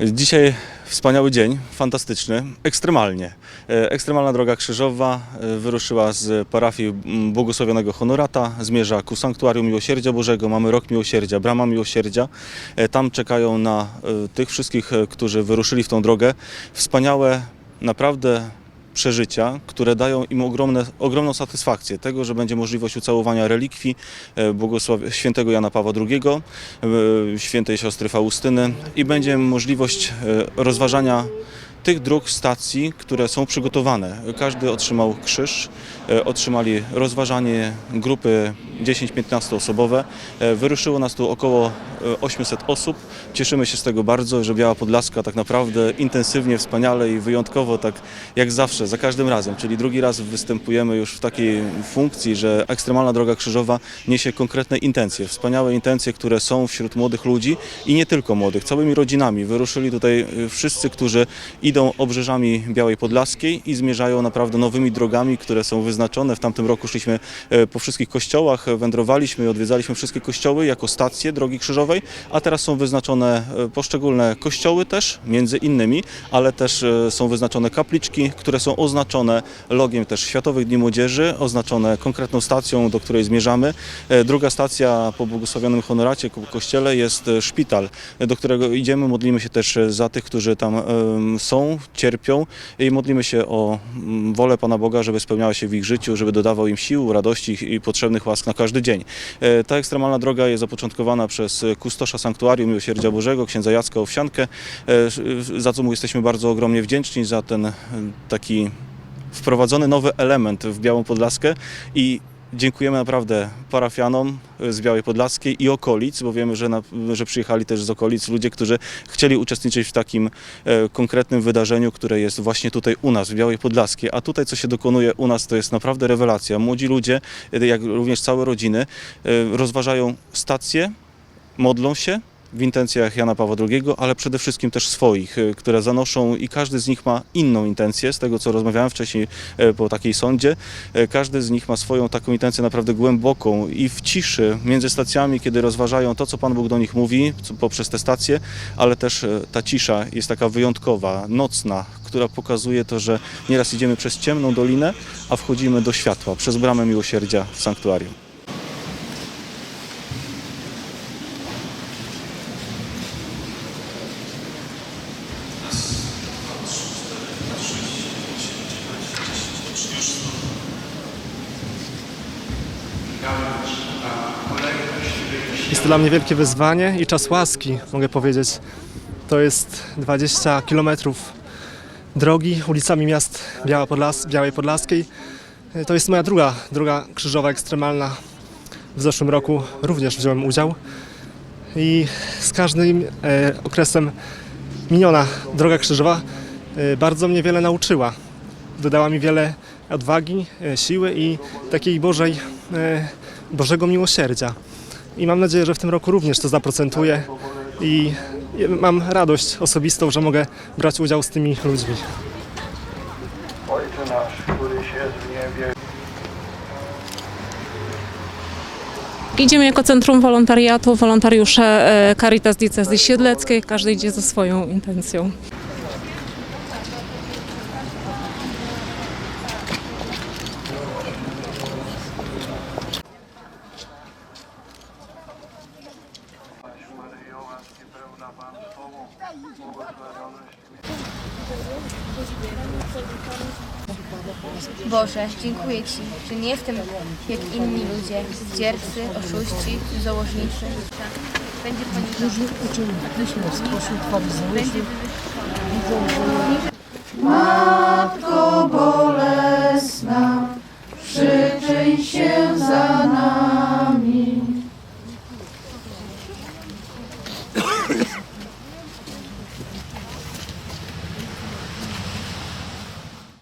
Dzisiaj wspaniały dzień, fantastyczny, ekstremalnie. E, Ekstremalna droga krzyżowa e, wyruszyła z parafii m, błogosławionego Honorata, zmierza ku Sanktuarium Miłosierdzia Bożego, mamy Rok Miłosierdzia, Brama Miłosierdzia. E, Tam czekają na tych wszystkich, którzy wyruszyli w tą drogę, wspaniałe, naprawdę przeżycia, które dają im ogromne, ogromną satysfakcję tego, że będzie możliwość ucałowania relikwii e, świętego Jana Pawła II, e, świętej siostry Faustyny i będzie możliwość e, rozważania tych dróg, stacji, które są przygotowane. Każdy otrzymał krzyż, e, otrzymali rozważanie grupy 10-15 osobowe. E, Wyruszyło nas tu około e, 800 osób. Cieszymy się z tego bardzo, że Biała Podlaska tak naprawdę intensywnie, wspaniale i wyjątkowo, tak jak zawsze, za każdym razem, czyli drugi raz występujemy już w takiej funkcji, że ekstremalna droga krzyżowa niesie konkretne intencje, wspaniałe intencje, które są wśród młodych ludzi i nie tylko młodych, całymi rodzinami. Wyruszyli tutaj wszyscy, którzy idą obrzeżami Białej Podlaskiej i zmierzają naprawdę nowymi drogami, które są wyznaczone. W tamtym roku szliśmy e, po wszystkich kościołach, e, wędrowaliśmy i odwiedzaliśmy wszystkie kościoły jako stacje drogi krzyżowej, a teraz są wyznaczone e, poszczególne kościoły też, między innymi, ale też są wyznaczone kapliczki, które są oznaczone logiem też Światowych Dni Młodzieży, oznaczone konkretną stacją, do której zmierzamy. Druga stacja po błogosławionym honoracie ku kościele jest szpital, do którego idziemy, modlimy się też za tych, którzy tam są, cierpią i modlimy się o mm, wolę Pana Boga, żeby spełniała się w ich życiu, żeby dodawał im sił, radości i potrzebnych łask na każdy dzień. E, Ta ekstremalna droga jest zapoczątkowana przez kustosza Sanktuarium Miłosierdzia Bożego, księdza Jacka Owsiankę, e, za co mu jesteśmy bardzo ogromnie wdzięczni, za ten e, taki wprowadzony nowy element w Białą Podlaskę i dziękujemy naprawdę parafianom z Białej Podlaskiej i okolic, bo wiemy, że, na, że przyjechali też z okolic ludzie, którzy chcieli uczestniczyć w takim e, konkretnym wydarzeniu, które jest właśnie tutaj u nas, w Białej Podlaskiej. A tutaj, co się dokonuje u nas, to jest naprawdę rewelacja. Młodzi ludzie, e, jak również całe rodziny, e, rozważają stacje, modlą się, w intencjach Jana Pawła II, ale przede wszystkim też swoich, y, które zanoszą i każdy z nich ma inną intencję, z tego co rozmawiałem wcześniej e, po takiej sądzie. E, Każdy z nich ma swoją taką intencję naprawdę głęboką i w ciszy między stacjami, kiedy rozważają to, co Pan Bóg do nich mówi poprzez te stacje, ale też e, ta cisza jest taka wyjątkowa, nocna, która pokazuje to, że nieraz idziemy przez ciemną dolinę, a wchodzimy do światła, przez bramę miłosierdzia w sanktuarium. Jest to dla mnie wielkie wyzwanie i czas łaski, mogę powiedzieć. To jest 20 kilometrów drogi ulicami miast Biała Podlas Białej Podlaskiej. To jest moja druga droga krzyżowa ekstremalna. W zeszłym roku również wziąłem udział i z każdym e, okresem miniona droga krzyżowa e, bardzo mnie wiele nauczyła. Dodała mi wiele odwagi, e, siły i takiej Bożej, Bożego miłosierdzia. I mam nadzieję, że w tym roku również to zaprocentuje i mam radość osobistą, że mogę brać udział z tymi ludźmi. Ojcze nasz, któryś jest w niebie, Idziemy jako Centrum Wolontariatu, wolontariusze e, Caritas Diecezji Siedleckiej. Każdy idzie ze swoją intencją. Maryjo, łaski pełna Pan z Tobą, błogosławionaś Boże, dziękuję Ci, że nie jestem jak inni ludzie, zdziercy, oszuści, założnicy. Będzie poniżony. Będzie wywyższony.